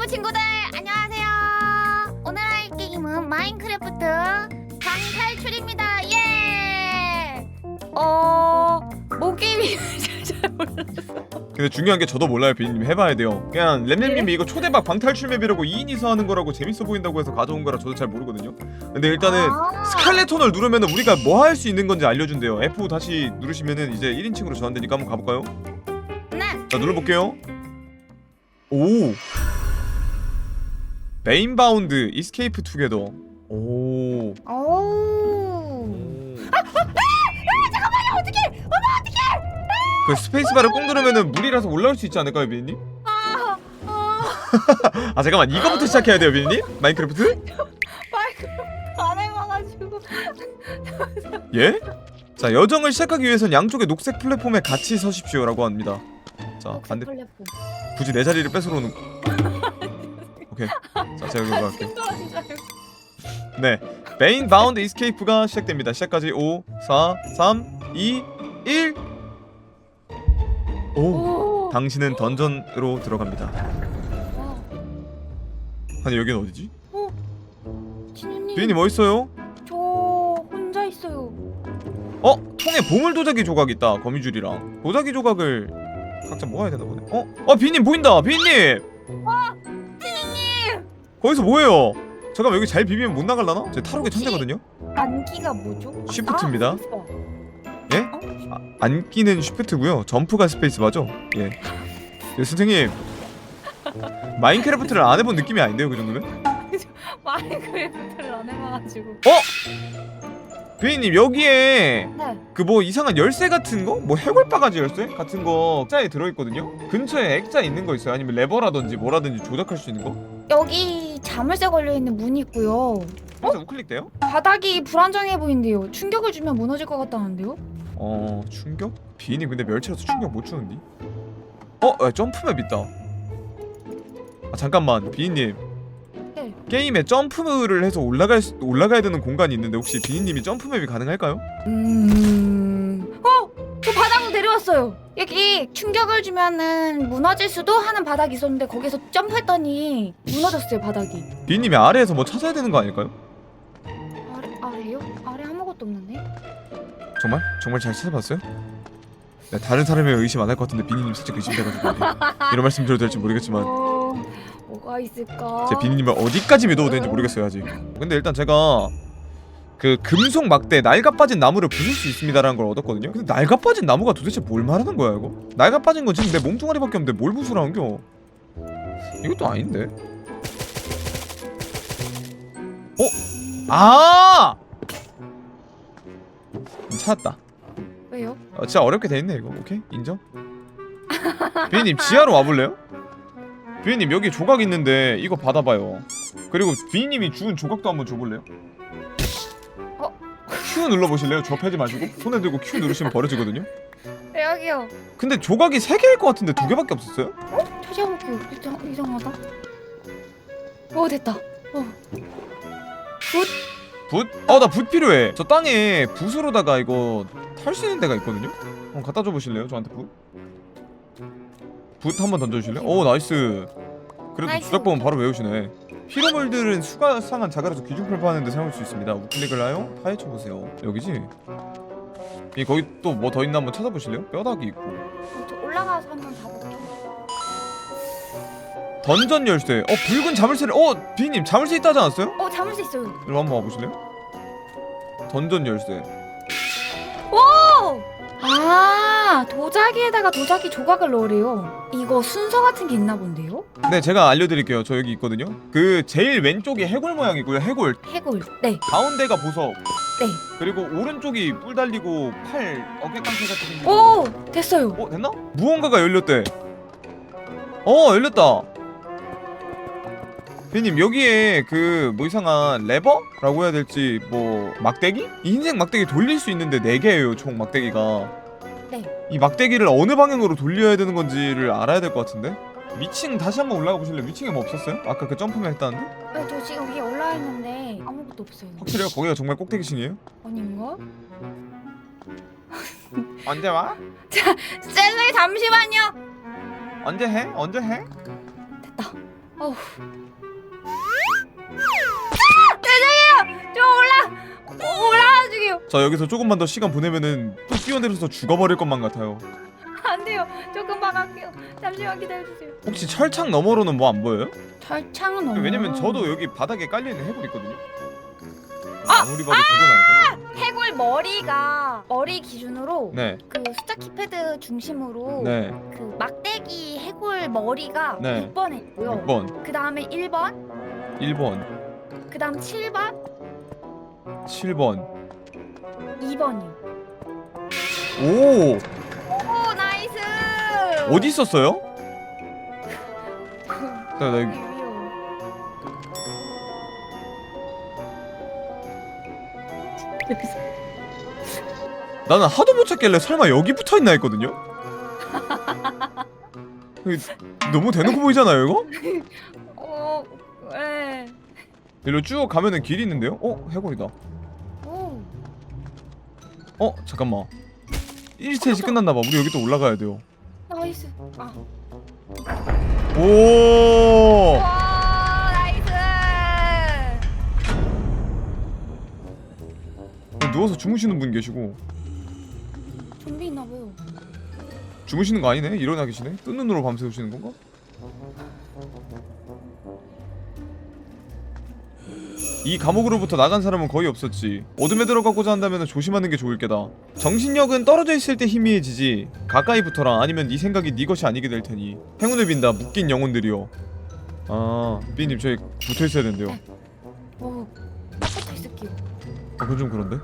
유튜브 친구들 안녕하세요. 오늘 할 게임은 마인크래프트 방탈출입니다. 예. 어, 뭔 게임인지 잘 몰랐어. 근데 중요한 게 저도 몰라요 비님 해봐야 돼요 그냥 램램님이 네? 이거 초대박 방탈출 맵이라고 2인이서 하는 거라고 재밌어 보인다고 해서 가져온 거라 저도 잘 모르거든요 근데 일단은 아. 스칼레톤을 누르면 우리가 뭐 할 수 있는 건지 알려준대요 F 다시 누르시면은 이제 1인칭으로 전환되니까 한번 가볼까요? 네. 자 눌러볼게요 오 메인바운드 이스케이프 투게더 오 오. 그 스페이스바를 꾹 누르면은 물이라서 올라올 수 있지 않을까요 비님? 아, 아, 아 잠깐만 이거부터 시작해야 돼요 비님? 마인크래프트? 마이크 안 해봐가지고. 예? 자 여정을 시작하기 위해선 양쪽의 녹색 플랫폼에 같이 서십시오라고 합니다. 자 반대 플랫폼. 굳이 내 자리를 뺏으러는. 오케이. 자 제가 여기 갈게요. 친구인 줄 알고. 네, 메인 바운드 이스케이프가 시작됩니다. 시작까지 5, 4, 3, 2, 1. 오, 오. 당신은 던전으로 들어갑니다. 와. 아니 여기는 어디지? 진우님. 비님 어디 있어요? 저 혼자 있어요. 어, 통에 보물 도자기 조각 있다. 거미줄이랑 도자기 조각을 각자 모아야 되나 보네. 어, 어 비님 보인다. 비님. 거기서 뭐해요? 잠깐 여기 잘 비비면 못 나갈라나? 제 타로의 천재거든요. 안기가 뭐죠? 쉬프트입니다. 아. 예? 어? 아, 앉기는 쉬프트고요. 점프가 스페이스바죠. 예. 예, 선생님. 마인크래프트를 안 해본 느낌이 아닌데요, 그 정도면? 마인크래프트를 안 해봐가지고. 비님 여기에 네. 그 뭐 이상한 열쇠 같은 거? 뭐 해골 바가지 열쇠 같은 거 액자에 들어있거든요. 근처에 액자 있는 거 있어요? 아니면 레버라든지 뭐라든지 조작할 수 있는 거? 여기 자물쇠 걸려 있는 문이 있고요. 그래서 우클릭 돼요? 바닥이 불안정해 보이는데요. 충격을 주면 무너질 것 같다는데요? 어 충격? 비님 근데 멸치라서 충격 못 주는디? 어? 야, 점프맵 있다 아 잠깐만 비님 네. 게임에 점프를 해서 올라갈 수, 올라가야 되는 공간이 있는데 혹시 비님이 점프맵이 가능할까요? 음. 어, 저 바닥으로 내려왔어요. 여기 충격을 주면은 무너질 수도 하는 바닥이 있었는데 거기서 점프했더니 무너졌어요 바닥이. 비님이 아래에서 뭐 찾아야 되는 거 아닐까요? 아래 아래요? 아래 아무것도 없는데? 정말? 정말 잘 찾아봤어요? 네, 다른 사람이 의심 안 할 것 같은데 비니님 살짝 의심돼가지고 네. 이런 말씀 드려도 될지 모르겠지만 어, 뭐가 있을까? 제 비니님을 어디까지 믿어도 되는지 모르겠어요 아직 근데 일단 제가 그 금속 막대 낡아 빠진 나무를 부술 수 있습니다라는 걸 얻었거든요 근데 낡아 빠진 나무가 도대체 뭘 말하는 거야 이거? 낡아 빠진 건 지금 내 몸뚱아리밖에 없는데 뭘 부수라는겨 이것도 아닌데 어? 아! 찾았다 왜요? 어, 진짜 어렵게 돼 있네 이거 오케이 인정 비님 지하로 와볼래요? 비님 여기 조각 있는데 이거 받아봐요 그리고 비님이 주운 조각도 한번 줘볼래요? 어? Q 눌러보실래요? 접하지 마시고 손에 들고 Q 누르시면 버려지거든요 네, 여기요. 근데 조각이 3개일 것 같은데 2개밖에 없었어요? 찾아볼게요. 이상, 이상하다. 어 됐다. 어. 붓? 어 나 붓 필요해 저 땅에 붓으로다가 이거 탈 수 있는 데가 있거든요? 한번 갖다 줘 보실래요? 저한테 붓? 붓 한번 던져주실래요? 오 나이스 그래도 나이스. 주작 보면 바로 외우시네 피로물들은 수가상한 자갈에서 귀중팔파하는 데 사용할 수 있습니다 우클릭을 하여 파헤쳐보세요 여기지? 이 거기 또 뭐 더 있나 한번 찾아보실래요? 뼈다귀 있고 저 올라가서 한번 봐볼게요. 던전 열쇠 어 붉은 자물쇠를 어 비님 자물쇠 있다 하지 않았어요? 어 잡을 수 있어요. 이리 한번 와보실래요? 던전 열쇠 오! 아 도자기에다가 도자기 조각을 넣으래요. 이거 순서 같은 게 있나 본데요? 네 제가 알려드릴게요 저 여기 있거든요 그 제일 왼쪽이 해골 모양이고요 해골 해골. 네, 가운데가 보석 네. 그리고 오른쪽이 뿔 달리고 팔 어깨깡패 같은 생긴 오 됐어요. 어 됐나? 무언가가 열렸대 어 열렸다 비님 여기에 그 뭐 이상한 레버라고 해야 될지 뭐 막대기? 이 흰색 막대기 돌릴 수 있는데 4개예요 총 막대기가 네. 이 막대기를 어느 방향으로 돌려야 되는 건지를 알아야 될 것 같은데 위층 다시 한번 올라가 보실래요? 위층에 뭐 없었어요? 아까 그 점프맨 했다는데? 네, 저 지금 위에 올라 있는데 아무것도 없어요. 확실해요? 거기가 정말 꼭대기층이에요? 아닌가? 언제 와? 셀러이 잠시만요. 언제 해? 언제 해? 됐다. 어후. 아! 죄송해요. 저 올라 올라 와 주게요. 자 여기서 조금만 더 시간 보내면은 또 뛰어내려서 죽어버릴 것만 같아요 안 돼요. 조금만 할게요. 잠시만 기다려 주세요. 혹시 철창 너머로는 뭐 안 보여요? 철창은 없. 왜냐면 저도 여기 바닥에 깔려있는 해골 있거든요 아무리 봐도 그건 아닐 것 같아요 해골 머리가 머리 기준으로 네 그 숫자 키패드 중심으로 네, 그 막대기 해골 머리가 네. 6번에 있고요. 6번, 그 다음에 1번, 1번, 그 다음 7번, 7번 2번이요. 오! 오 나이스. 어디 있었어요? 나, 나 여기 여기 위요. 여기서 나는 하도 못 찾길래 설마 여기 붙어 있나 했거든요? 여기 너무 대놓고 보이잖아요 이거? 어, 네. 일로 쭉 가면은 길이 있는데요? 어? 해골이다 오, 어? 잠깐만 1스테이지 끝났나봐 우리 여기 또 올라가야 돼요 나이스. 아, 오 와, 나이스. 누워서 주무시는 분 계시고 좀비 있나 봐요. 주무시는 거 아니네? 일어나 계시네? 뜬 눈으로 밤새우시는 건가? 이 감옥으로부터 나간 사람은 거의 없었지. 어둠에 들어가고자 한다면 조심하는 게 좋을 게다. 정신력은 떨어져 있을 때 희미해지지. 가까이 붙어라. 아니면 네 생각이 네 것이 아니게 될 테니. 행운을 빈다. 묶인 영혼들이여. 아 삐님 저희 붙어 있어야 된대요. 오, 딱 붙어 있을게요. 아, 그건 좀 그런데.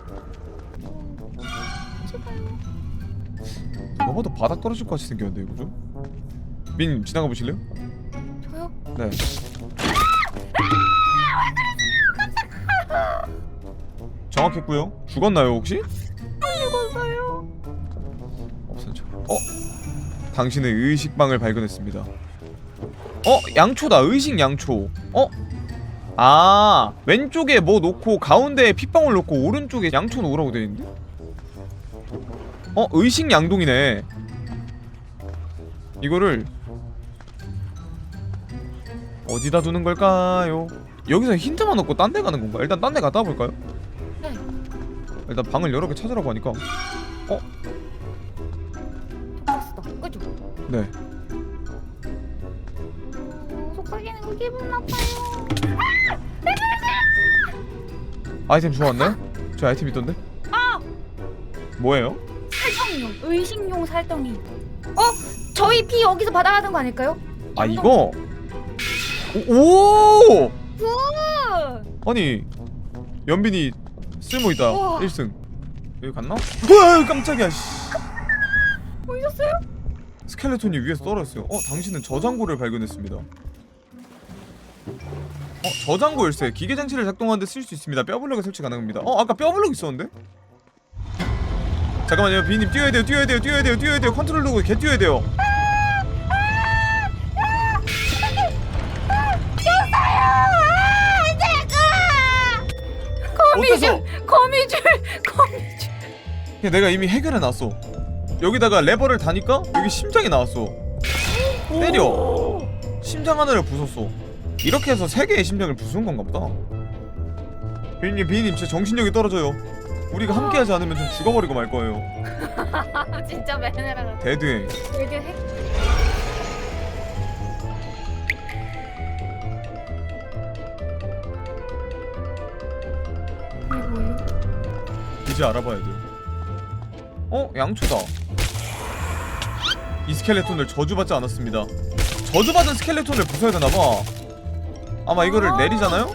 누가 봐도 바닥 떨어질 것 같이 생겼는데 이거 좀 삐님 지나가 보실래요? 저요? 네. 정확했고요. 죽었나요 혹시? 죽었어요. 척. 어? 당신의 의식방을 발견했습니다. 어? 양초다. 의식 양초. 어? 아 왼쪽에 뭐 놓고 가운데에 핏방울 놓고 오른쪽에 양초 놓으라고 되어 있는데? 어? 의식 양동이네. 이거를 어디다 두는 걸까요? 여기서 힌트만 얻고 딴 데 가는 건가? 일단 딴 데 갔다 와볼까요? 네. 일단 방을 여러 개 찾으라고 하니까 독박스다. 그죠? 네 오, 속삭이는 거 기분 나빠요. 아이템 주웠네? 저 아이템 있던데? 아! 뭐예요? 살덩이요. 의식용 살덩이. 어? 저희 피 여기서 받아가는 거 아닐까요? 아 이거 오! 오! 굿! 아니 연빈이 쓸모 있다 우와. 1승 여기 갔나? 으아 깜짝이야 씨. 보이셨어요? 스켈레톤이 위에서 떨어졌어요 어 당신은 저장고를 발견했습니다 어 저장고 열쇠 기계 장치를 작동하는 데 쓸 수 있습니다 뼈블럭에 설치 가능합니다 어 아까 뼈블럭 있었는데? 잠깐만요 비님 뛰어야 돼요 뛰어야 돼요 뛰어야 돼요 뛰어야 돼요 컨트롤 누르고 개 뛰어야 돼요! 어때서? 거미줄! 거미줄! 내가 이미 해결해 놨어. 여기다가 레버를 다니까 여기 심장이 나왔어. 때려. 심장 하나를 부쉈어. 이렇게 해서 세 개의 심장을 부수는 건가 보다. 비님, 비님, 제 정신력이 떨어져요. 우리가 함께하지 않으면 좀 죽어버리고 말 거예요. 아 진짜 매너라 대드행. 되게 핵 이제 알아봐야 돼요. 어, 양초다. 이 스켈레톤을 저주받지 않았습니다. 저주받은 스켈레톤을 부숴야 되나봐. 아마 이거를 아. 내리잖아요?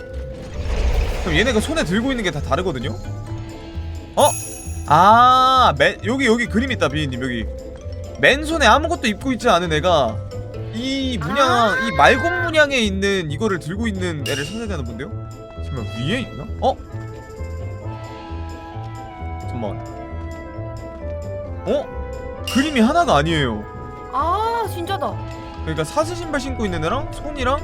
그럼 얘네가 손에 들고 있는 게 다 다르거든요? 어? 아, 맨, 여기, 여기 그림 있다, 비님, 여기. 맨손에 아무것도 입고 있지 않은 애가 이 문양, 아. 이 말곰 문양에 있는 이거를 들고 있는 애를 찾아야 되는 본데요? 잠깐 위에 있나? 어? 잠깐만. 어? 그림이 하나가 아니에요. 아 진짜다 그러니까 사슬 신발 신고 있는 애랑 손이랑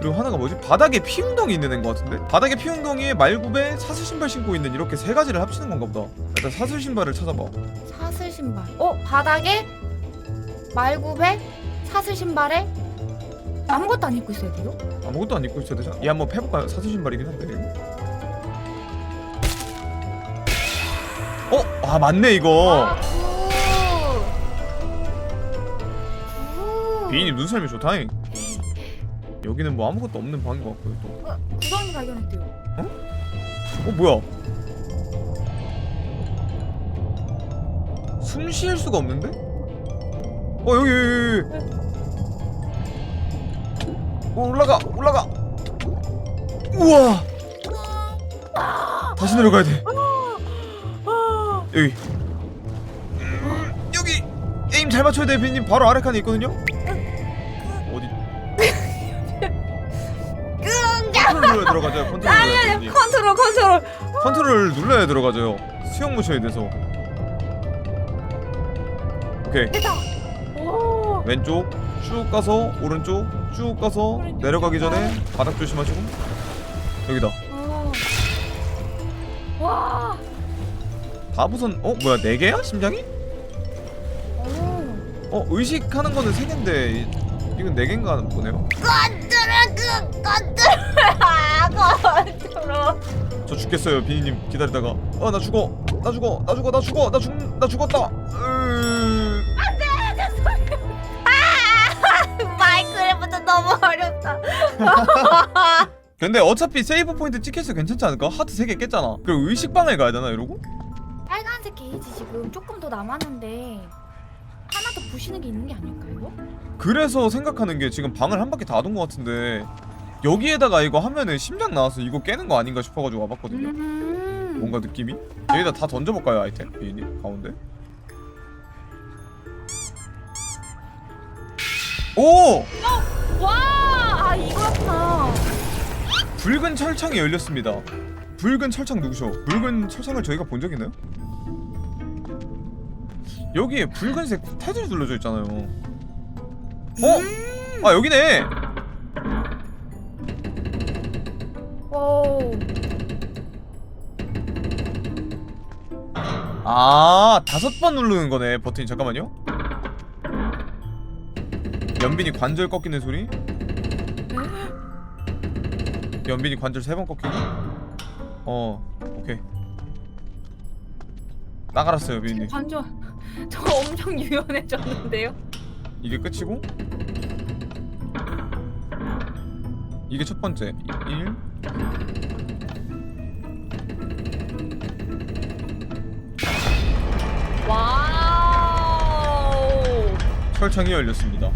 그리고 하나가 뭐지? 바닥에 피웅덩이 있는 애인 것 같은데? 바닥에 피웅덩이에 말굽에 사슬 신발 신고 있는 이렇게 세 가지를 합치는 건가 보다. 일단 사슬 신발을 찾아봐. 사슬 신발 어? 바닥에 말굽에 사슬 신발에 아 아무것도 안 입고 있어야 돼요? 아무것도 안 입고 있어야 되잖아 얘 한번 패볼까요? 사수 신발이긴 한데 이거. 어? 아 맞네 이거. 아. 비인님 눈썰미 좋다잉 여기는 뭐 아무것도 없는 방인 것 같고요 또. 어, 구덩이 발견했대요. 어? 뭐야? 숨쉴 수가 없는데? 어 여기 여기 여기 어, 올라가 올라가. 우와! 다시 내려가야 돼 여기. 음, 여기 에임 잘 맞춰야 돼. 비님 바로 아래 칸에 있거든요. 어디? 컨트롤 눌러야 들어가죠 컨트롤 눌러야 돼 컨트롤 컨트롤. 컨트롤 눌러야 들어가죠. 수영 모셔야 돼서. 오케이. 됐다. 오. 왼쪽 쭉 가서 오른쪽 쭉 가서 내려가기 전에 바닥 조심하시고. 여기다 다부선 어 뭐야 네 개야 심장이? 오. 어 의식하는 거는 세 개인데 이- 이건 네 개인가 보네요 컨트롤 그. 아 컨트롤. 저 죽겠어요 비니님 기다리다가 어 나 죽어 나 죽어 나 죽어 나 죽어 나 죽 나 죽었다 으... 마이크래프트 너무 어렵다. 근데 어차피 세이브 포인트 찍혀서 괜찮지 않을까? 하트 세 개 깼잖아 그럼 의식방에 가야 되나 이러고? 빨간색 게이지 지금 조금 더 남았는데 하나 더 부시는 게 있는 게 아닐까요? 그래서 생각하는 게 지금 방을 한 바퀴 다 돈 것 같은데 여기에다가 이거 하면은 심장 나와서 이거 깨는 거 아닌가 싶어가지고 와봤거든요 음. 뭔가 느낌이? 여기다 다 던져볼까요 아이템? 비님 가운데 오! 와, 아 이거였구나. 붉은 철창이 열렸습니다 붉은 철창 누구셔? 붉은 철창을 저희가 본 적 있나요? 여기에 붉은색 테두리 둘러져 있잖아요 어? 음. 아 여기네! 오. 아 다섯 번 누르는 거네 버튼이 잠깐만요 연빈이 관절 꺾이는 소리 연빈이 관절 세 번 꺾이고 어 오케이 나가랐어요 비님 완전 저 엄청 유연해졌는데요? 이게 끝이고 이게 첫 번째 1 와우. 철창이 열렸습니다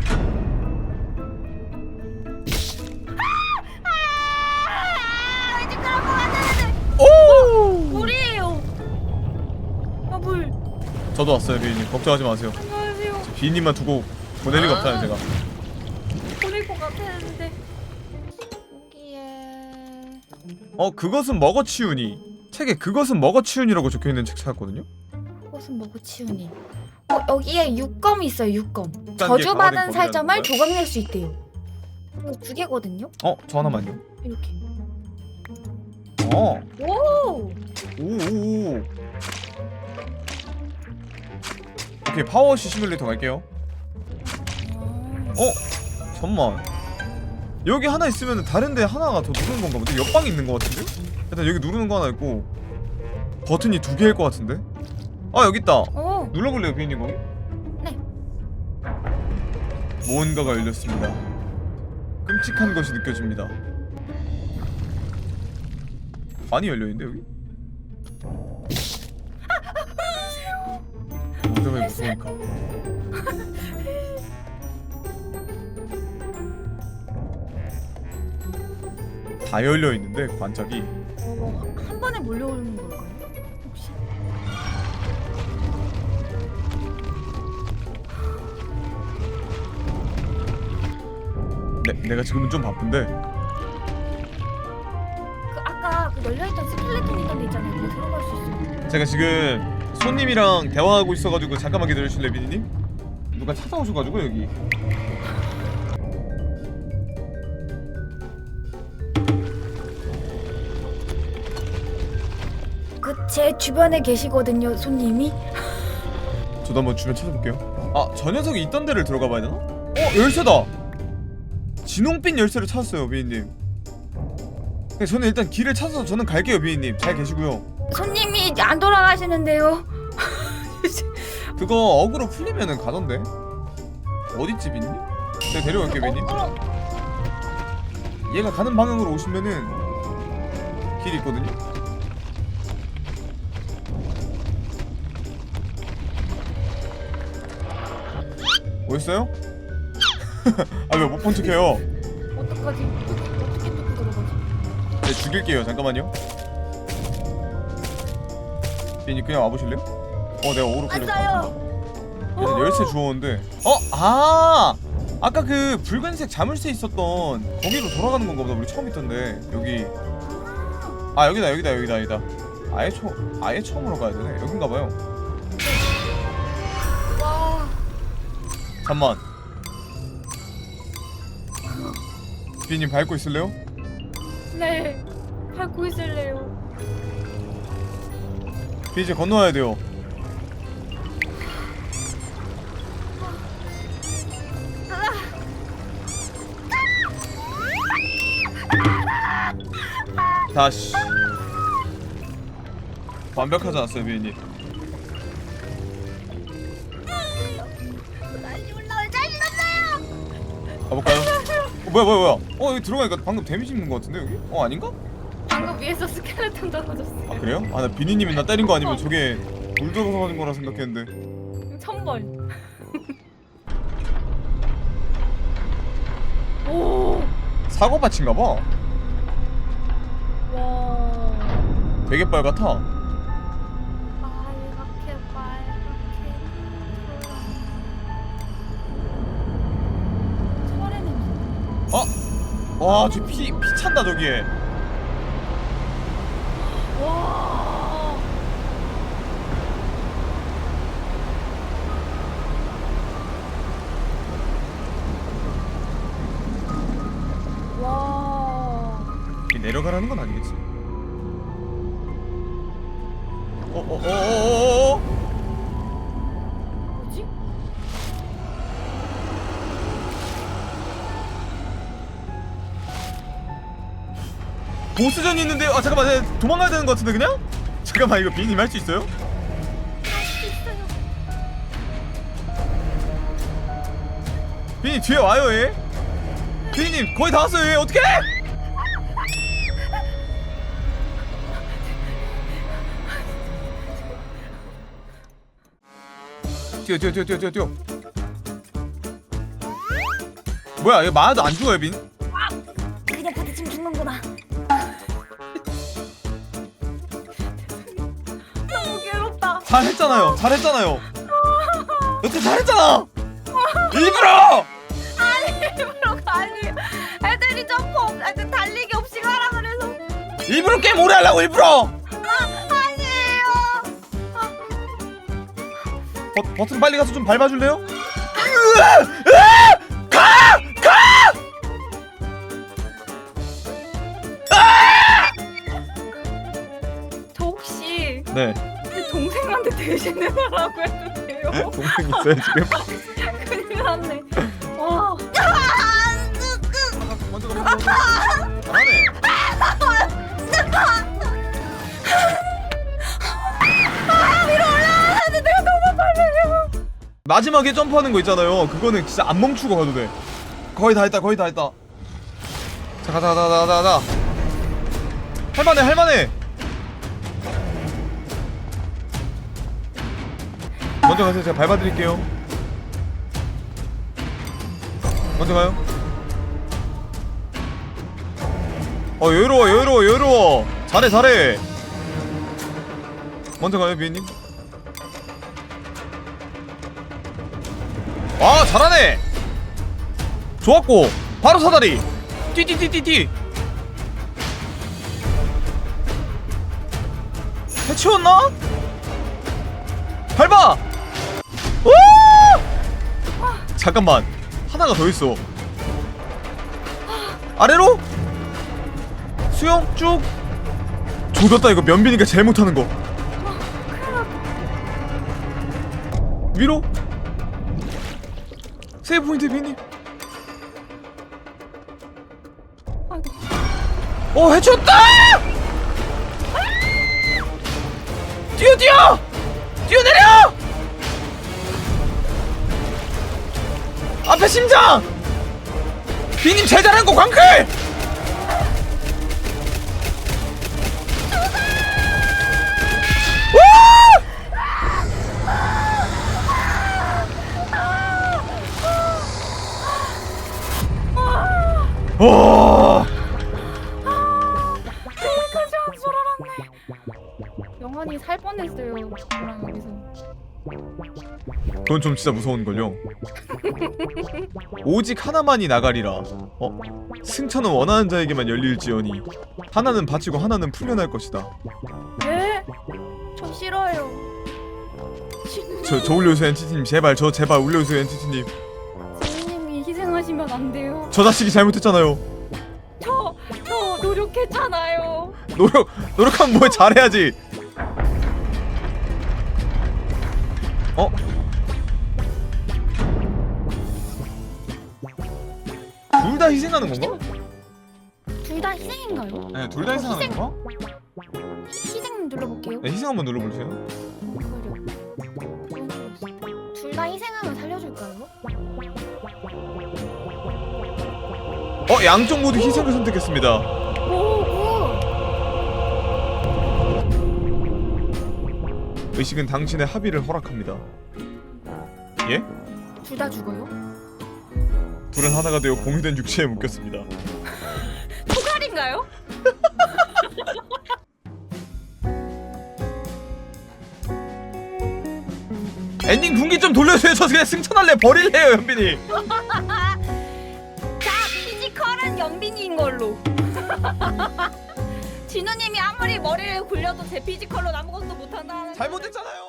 저도 왔어요 비님 걱정하지 마세요 안녕하세요. 비님만 두고 보낼 리가 없잖아요 제가 보낼 것 같았는데. 여기에. 어 그것은 먹어치우니 책에 그것은 먹어치우니라고 적혀있는 책 찾았거든요 꽃은 먹고 치우니. 어 여기에 육검이 있어요 육검. 저주받은 살점을 조각낼 수 있대요. 이거 두 개거든요. 어? 저 하나만요 이렇게. 어 오. 오오 오 오케이 파워시 시뮬레이터 갈게요 어? 잠만 여기 하나 있으면 다른데 하나가 더 누르는 건가 보지? 옆방에 있는 것 같은데? 일단 여기 누르는 거 하나 있고 버튼이 두 개일 것 같은데? 아 여기 있다 오. 눌러볼래요 비님 거기? 네. 무언가가 열렸습니다 끔찍한 것이 느껴집니다 많이 열려있는데 여기? 무덤에 무서우니까 다 열려 있는데 관짝이 어, 한 번에 몰려오는 걸까요? 혹시? 네, 내가 지금은 좀 바쁜데 그 아까 그 열려있던 스켈레톤 있던 데 있잖아요. 거기 들어갈 수 있어요. 제가 지금 손님이랑 대화하고 있어가지고 잠깐만 기다려주실래요 비니님? 누가 찾아오셔가지고 여기 그 제 주변에 계시거든요, 손님이. 저도 한번 주변 찾아볼게요 아 저 녀석이 있던 데를 들어가 봐야 되나? 어 열쇠다 진홍빛 열쇠를 찾았어요 비니님 네, 저는 일단 길을 찾아서 저는 갈게요 비니님 잘 계시고요 손님 이 안 돌아가시는데요. 그거 어그로 풀리면은 가던데 어딨지 비니님? 제가 데려갈게요 비니님 어, 얘가 가는 방향으로 오시면은 길이 있거든요 어딨어요? 아 왜 못 본 척해요 어떡하지? 어떻게 뚫고 들어가지? 네, 죽일게요. 잠깐만요. 비니 그냥 와보실래요? 어, 내가 오로 끌려. 왔어요. 얘는 열쇠 주웠는데. 어, 아, 아까 그 붉은색 자물쇠 있었던 거기로 돌아가는 건가 보다. 우리 처음 있던데 여기. 아 여기다 여기다 여기다 여기다. 아예 처 아예 처음으로 가야 되네. 여긴가 봐요. 와. 잠만. 비님 밟고 있을래요? 네. 밟고 있을래요. 이제 건너와야 돼요. 다시 완벽하지 않았어요 올라올 자신 없어요. 가볼까요? 어, 뭐야 뭐야 뭐야 어 여기 들어가니까 방금 데미지 입는 거 같은데 여기? 어 아닌가? 방금 위에서 스켈레톤 떨어졌어. 아 그래요? 아 나 비니님이 나 때린 거 아니면 저게 물 들어서 맞은 거라 생각했는데 천벌. 오. 사고 밭인가 봐 와. 되게 빨갛다 빨갛게 빨갛게. 철의 냄새. 어? 와저 피, 피 찬다 저기에 내려가라는 건 아니겠지? 어어어어어어 뭐지? 보스전이 있는데 아 잠깐만 내가 도망가야 되는 거 같은데 그냥? 잠깐만 이거 비님 할 수 있어요? 비님 뒤에 와요 얘 비님 거의 다 왔어요 얘 어떡해 뛰어 뛰어 뛰어 뛰어 뛰어 뛰어 뭐야 얘 많아도 안 죽어요 빈? 그냥 부딪히면 죽는구나. 너무 괴롭다. 잘했잖아요 잘했잖아요 여태 잘했잖아 일부러 일부러가 아니에요. 애들이 점프 없, 애들 달리기 없이 가라 그래서 일부러 게임 오래 하려고 일부러 버, 버튼 빨리 가서 좀 밟아줄래요? 으아! 으아! 가! 가! 저 혹시 네 제 동생한테 대신해달라고 해도 돼요? 동생 있어요 지금? 마지막에 점프하는 거 있잖아요. 그거는 진짜 안 멈추고 가도 돼. 거의 다 했다 거의 다 했다. 자 가자 가자 가자 가자 할만해 할만해. 먼저 가세요. 제가 밟아드릴게요. 먼저 가요. 어 여유로워 여유로워 여유로워. 잘해 잘해. 먼저 가요 비엔님 아 잘하네. 좋았고 바로 사다리. 띠띠띠띠띠. 해치웠나? 밟아! 오! 잠깐만 하나가 더 있어. 아래로? 수영 쭉. 조졌다 이거 면비니까 제일 못하는 거. 위로 세이브 포인트 아이고. 어 해쳤다! 뛰어 뛰어! 뛰어 내려! 앞에 심장! 비님 잘한 거 광클! 와! 여기까지 한줄 알았네. 영환이 살 뻔했어요. 저랑 여기서. 그건 좀 진짜 무서운 걸요. 오직 하나만이 나가리라. 어? 승천은 원하는 자에게만 열릴지어니 하나는 바치고 하나는 풀려날 것이다. 네? 저 싫어요. 저, 저 올려주세요 엔티티님 제발 저 제발 올려주세요 엔티티님 안 돼요. 저 자식이 잘못했잖아요 저, 저 노력했잖아요. 노력 노력하면 뭐 잘해야지 어? 둘 다 희생하는 건가? 둘 다 희생인가요? 네, 둘 다 희생하는 건가? 희생 눌러볼게요. 네, 희생 한번 눌러보세요. 둘 다 희생 어, 양쪽 모두 희생을 선택했습니다. 오, 오. 의식은 당신의 합의를 허락합니다. 예? 둘다 죽어요? 둘은 하나가 되어 공유된 육체에 묶였습니다. 토갈인가요? 엔딩 분기 좀 돌려주세요. 저 그냥 승천할래 버릴래요, 연빈이. 진우님이 아무리 머리를 굴려도 제 피지컬로 아무것도 못한다. 잘못했잖아요.